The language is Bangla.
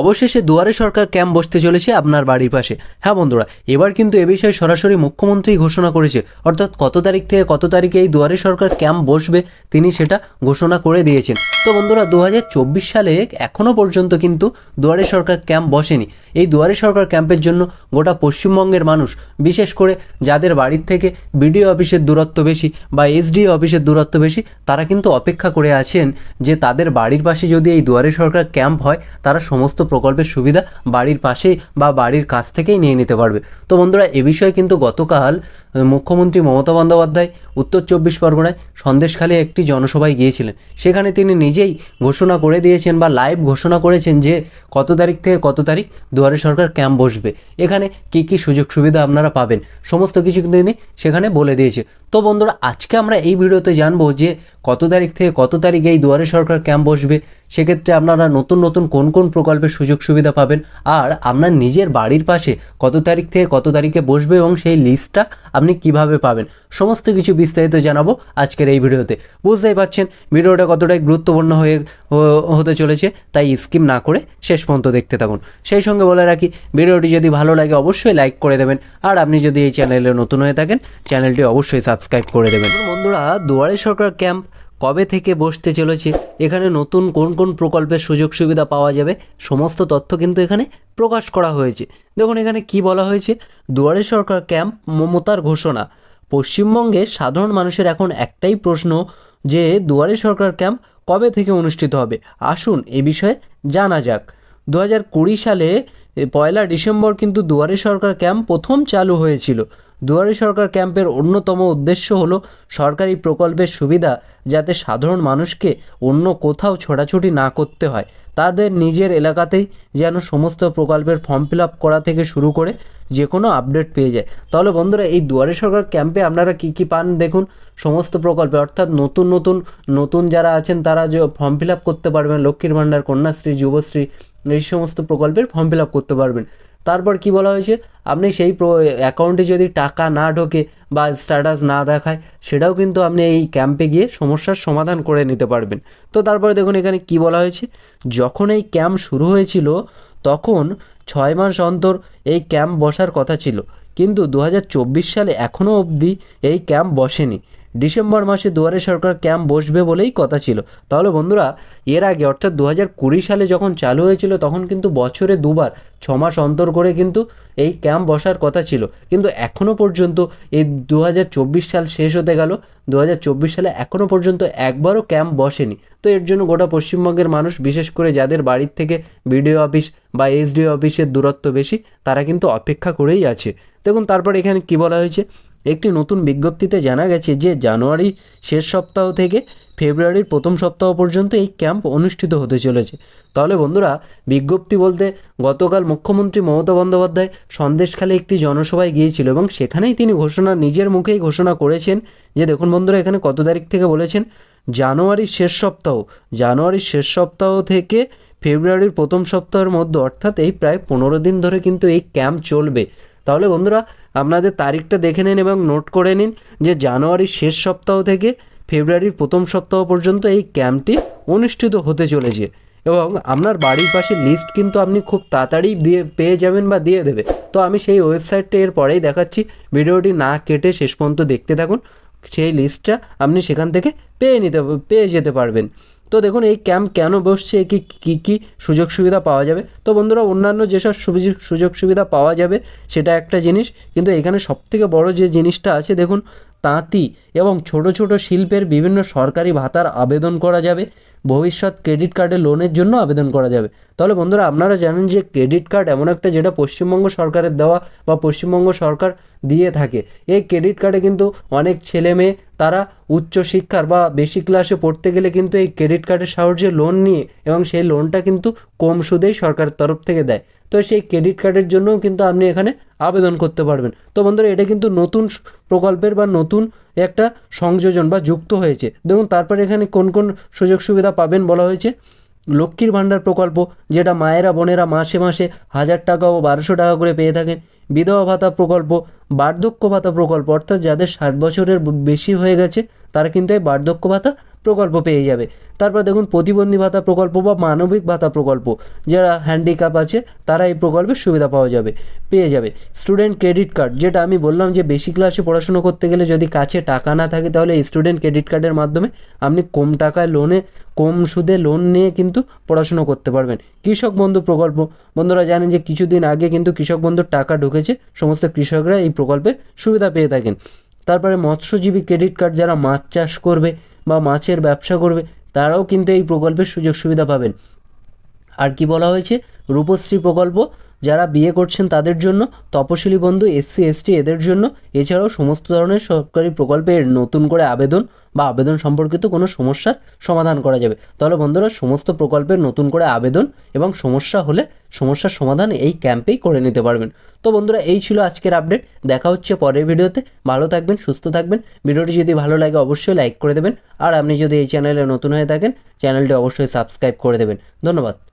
অবশেষে দুয়ারে সরকার ক্যাম্প বসতে চলেছে আপনার বাড়ির পাশে। হ্যাঁ বন্ধুরা, এবার কিন্তু এ বিষয়ে সরাসরি মুখ্যমন্ত্রী ঘোষণা করেছে। অর্থাৎ কত তারিখ থেকে কত তারিখে এই দুয়ারে সরকার ক্যাম্প বসবে তিনি সেটা ঘোষণা করে দিয়েছেন। তো বন্ধুরা দু হাজার চব্বিশ সালে এখনও পর্যন্ত কিন্তু দুয়ারে সরকার ক্যাম্প বসেনি। এই দুয়ারে সরকার ক্যাম্পের জন্য গোটা পশ্চিমবঙ্গের মানুষ, বিশেষ করে যাদের বাড়ির থেকে বিডিও অফিসের দূরত্ব বেশি বা এসডিও অফিসের দূরত্ব বেশি, তারা কিন্তু অপেক্ষা করে আছেন যে তাদের বাড়ির পাশে যদি এই দুয়ারে সরকার ক্যাম্প হয়, তারা সমস্ত প্রকল্পের সুবিধা বাড়ির পাশেই বা বাড়ির কাছ থেকেই নিয়ে নিতে পারবে। তো বন্ধুরা, এ বিষয়ে কিন্তু গতকাল মুখ্যমন্ত্রী মমতা বন্দ্যোপাধ্যায় উত্তর চব্বিশ পরগনায় সন্দেশখালী একটি জনসভায় গিয়েছিলেন। সেখানে তিনি নিজেই ঘোষণা করে দিয়েছেন বা লাইভ ঘোষণা করেছেন যে, কত তারিখ থেকে কত তারিখ দুয়ারে সরকার ক্যাম্প বসবে। এখানে কি কি সুযোগ সুবিধা আপনারা পাবেন? সমস্ত কিছু কিন্তু তিনি সেখানে বলে দিয়েছে। তো বন্ধুরা, আজকে আমরা এই ভিডিওতে জানব যে কত তারিখ থেকে কত তারিখে এই দুয়ারে সরকার ক্যাম্প বসবে? সেক্ষেত্রে আপনারা নতুন নতুন কোন কোন প্রকল্পের সুযোগ সুবিধা পাবেন? আর আপনার নিজের বাড়ির পাশে কত তারিখ থেকে কত তারিখে বসবে এবং সেই লিস্টটা আপনি কীভাবে পাবেন? সমস্ত কিছু বিস্তারিত জানাব আজকের এই ভিডিওতে। বুঝতেই পারছেন, ভিডিওটা কতটাই গুরুত্বপূর্ণ হয়ে হতে চলেছে, তাই স্কিম না করে শেষ পর্যন্ত দেখতে থাকুন। সেই সঙ্গে বলে রাখি, ভিডিওটি যদি ভালো লাগে অবশ্যই লাইক করে দেবেন। আর আপনি যদি এই চ্যানেলে নতুন হয়ে থাকেন চ্যানেলটি অবশ্যই সাবস্ক্রাইব করে দেবেন। বন্ধুরা, দুয়ারে সরকার ক্যাম্প কবে থেকে বসতে চলেছে, এখানে নতুন কোন কোন প্রকল্পের সুযোগ সুবিধা পাওয়া যাবে, সমস্ত তথ্য কিন্তু এখানে প্রকাশ করা হয়েছে। দেখুন এখানে কি বলা হয়েছে, দুয়ারে সরকার ক্যাম্প মমতার ঘোষণা। পশ্চিমবঙ্গে সাধারণ মানুষের এখন একটাই প্রশ্ন যে, দুয়ারে সরকার ক্যাম্প কবে থেকে অনুষ্ঠিত হবে? আসুন এ বিষয়ে জানা যাক। দু কুড়ি সালে পয়লা ডিসেম্বর কিন্তু দুয়ারে সরকার ক্যাম্প প্রথম চালু হয়েছিল। দুয়ারে সরকার ক্যাম্পের অন্যতম উদ্দেশ্য হলো সরকারি প্রকল্পের সুবিধা যাতে সাধারণ মানুষকে অন্য কোথাও ছোটাছুটি না করতে হয়। তাদের নিজের এলাকাতেই যেন সমস্ত প্রকল্পের ফর্ম ফিল আপ করা থেকে শুরু করে যে কোনো আপডেট পেয়ে যায়। তাহলে বন্ধুরা, এই দুয়ারে সরকার ক্যাম্পে আপনারা কী কী পান দেখুন। সমস্ত প্রকল্পে, অর্থাৎ নতুন নতুন নতুন যারা আছেন তারা যে ফর্ম ফিল আপ করতে পারবেন, লক্ষ্মীর ভাণ্ডার, কন্যাশ্রী, যুবশ্রী, এই সমস্ত প্রকল্পের ফর্ম ফিল আপ করতে পারবেন। তারপর কি বলা হয়েছে? আপনি সেই অ্যাকাউন্টে যদি টাকা না ঢোকে বা স্ট্যাটাস না দেখায়, সেটাও কিন্তু আপনি এই ক্যাম্পে গিয়ে সমস্যার সমাধান করে নিতে পারবেন। তো তারপরে দেখুন এখানে কি বলা হয়েছে? যখন এই ক্যাম্প শুরু হয়েছিল, তখন ছয় মাস অন্তর এই ক্যাম্প বসার কথা ছিল। কিন্তু দু হাজার চব্বিশ সালে এখনও অবধি এই ক্যাম্প বসেনি। ডিসেম্বর মাসে দুয়ারে সরকার ক্যাম্প বসবে বলেই কথা ছিল। তাহলে বন্ধুরা, এর আগে অর্থাৎ দু সালে যখন চালু হয়েছিল, তখন কিন্তু বছরে দুবার, ছ মাস অন্তর করে কিন্তু এই ক্যাম্প বসার কথা ছিল। কিন্তু এখনও পর্যন্ত এই দু হাজার চব্বিশ সাল শেষ হতে গেল। দু হাজার চব্বিশ সালে এখনও পর্যন্ত একবারও ক্যাম্প বসেনি। তো এর জন্য গোটা পশ্চিমবঙ্গের মানুষ, বিশেষ করে যাদের বাড়ির থেকে বিডিও অফিস বা এসডিও অফিসের দূরত্ব বেশি, তারা কিন্তু অপেক্ষা করেই আছে। দেখুন, তারপর এখানে কি বলা হয়েছে? একটি নতুন বিজ্ঞপ্তিতে জানা গেছে যে জানুয়ারি শেষ সপ্তাহ থেকে ফেব্রুয়ারির প্রথম সপ্তাহ পর্যন্ত এই ক্যাম্প অনুষ্ঠিত হতে চলেছে। তাহলে বন্ধুরা, বিজ্ঞপ্তি বলতে গতকাল মুখ্যমন্ত্রী মমতা বন্দ্যোপাধ্যায় সন্দেশখালী একটি জনসভায় গিয়েছিল এবং সেখানেই তিনি ঘোষণা, নিজের মুখেই ঘোষণা করেছেন যে, দেখুন বন্ধুরা, এখানে কত তারিখ থেকে বলেছেন? জানুয়ারির শেষ সপ্তাহ, জানুয়ারির শেষ সপ্তাহ থেকে ফেব্রুয়ারির প্রথম সপ্তাহের মধ্যে, অর্থাৎ এই প্রায় পনেরো দিন ধরে কিন্তু এই ক্যাম্প চলবে। তাহলে বন্ধুরা, আপনাদের তারিখটা দেখে নিন এবং নোট করে নিন যে জানুয়ারির শেষ সপ্তাহ থেকে ফেব্রুয়ারির প্রথম সপ্তাহ পর্যন্ত এই ক্যাম্পটি অনুষ্ঠিত হতে চলেছে এবং আপনার বাড়ির পাশে লিস্ট কিন্তু আপনি খুব তাড়াতাড়ি দিয়ে পেয়ে যাবেন বা দিয়ে দেবে। তো আমি সেই ওয়েবসাইটটা এর পরেই দেখাচ্ছি। ভিডিওটি না কেটে শেষ পর্যন্ত দেখতে থাকুন। সেই লিস্টটা আপনি সেখান থেকে পেয়ে নিতে, পেয়ে যেতে পারবেন। তো দেখুন, এই ক্যাম্প কেন বসছে? কি, কী কী সুযোগ সুবিধা পাওয়া যাবে? তো বন্ধুরা, অন্যান্য যেসব সুযোগ সুবিধা পাওয়া যাবে, সেটা একটা জিনিস। কিন্তু এখানে সবথেকে বড় যে জিনিসটা আছে, দেখুন তাঁতি এবং ছোট ছোট শিল্পের বিভিন্ন সরকারি ভাতার আবেদন করা যাবে। ভবিষ্যৎ ক্রেডিট কার্ডের লোনের জন্য আবেদন করা যাবে। তাহলে বন্ধুরা, আপনারা জানেন যে ক্রেডিট কার্ড এমন একটা যেটা পশ্চিমবঙ্গ সরকারের দেওয়া বা পশ্চিমবঙ্গ সরকার দিয়ে থাকে। এই ক্রেডিট কার্ডে কিন্তু অনেক ছেলে মেয়ে, তারা উচ্চ শিক্ষার বা বেশি ক্লাসে পড়তে গেলে কিন্তু এই ক্রেডিট কার্ডের সাহায্যে লোন নিয়ে এবং সেই লোনটা কিন্তু কম সুদেই সরকারের তরফ থেকে দেয়। তো সেই ক্রেডিট কার্ডের জন্যও কিন্তু আপনি এখানে আবেদন করতে পারবেন। তো বন্ধুরা, এটা কিন্তু নতুন প্রকল্পের বা নতুন একটা সংযোজন বা যুক্ত হয়েছে। দেখুন, তারপরে এখানে কোন কোন সুযোগ সুবিধা পাবেন বলা হয়েছে। লক্ষ্মীর ভাণ্ডার প্রকল্প, যেটা মায়েরা, বোনেরা মাসে মাসে হাজার টাকা ও বারোশো টাকা করে পেয়ে থাকেন। বিধবা ভাতা প্রকল্প, বার্ধক্য ভাতা প্রকল্প, অর্থাৎ যাদের ষাট বছরের বেশি হয়ে গেছে, তারা কিন্তু এই বার্ধক্য ভাতা প্রকল্প পেয়ে যাবে। তারপর দেখুন প্রতিবন্ধী ভাতা প্রকল্প বা মানবিক ভাতা প্রকল্প, যারা হ্যান্ডিক্যাপ আছে, তারা এই প্রকল্পের সুবিধা পাওয়া যাবে, পেয়ে যাবে। স্টুডেন্ট ক্রেডিট কার্ড যেটা আমি বললাম যে বেশি ক্লাসে পড়াশুনো করতে গেলে যদি কাছে টাকা না থাকে, তাহলে স্টুডেন্ট ক্রেডিট কার্ডের মাধ্যমে আপনি কম টাকায় লোনে কম সুদে লোন নিয়ে কিন্তু পড়াশুনো করতে পারবেন। কৃষক বন্ধু প্রকল্প, বন্ধুরা জানেন যে কিছুদিন আগে কিন্তু কৃষক বন্ধুর টাকা ঢুকেছে, সমস্ত কৃষকরা এই প্রকল্পের সুবিধা পেয়ে থাকেন। তারপরে মৎস্যজীবী ক্রেডিট কার্ড যারা মাছ চাষ করবে বা মাছের ব্যবসা করবে, তারাও কিন্তু এই প্রকল্পের সুযোগ সুবিধা পাবেন। আর কি বলা হয়েছে? রূপশ্রী প্রকল্প যারা বিয়ে করছেন তাদের জন্য, তপশিলি বন্ধু, এসসি, এসটি এদের জন্য, এছাড়াও সমস্ত ধরনের সরকারি প্রকল্পের নতুন করে আবেদন বা আবেদন সম্পর্কিত কোনো সমস্যার সমাধান করা যাবে। তাহলে বন্ধুরা, সমস্ত প্রকল্পের নতুন করে আবেদন এবং সমস্যা হলে সমস্যার সমাধান এই ক্যাম্পেই করে নিতে পারবেন। তো বন্ধুরা, এই ছিল আজকের আপডেট। দেখা হচ্ছে পরের ভিডিওতে। ভালো থাকবেন, সুস্থ থাকবেন। ভিডিওটি যদি ভালো লাগে, অবশ্যই লাইক করে দেবেন। আর আপনি যদি এই চ্যানেলে নতুন হয়ে থাকেন, চ্যানেলটি অবশ্যই সাবস্ক্রাইব করে দেবেন। ধন্যবাদ।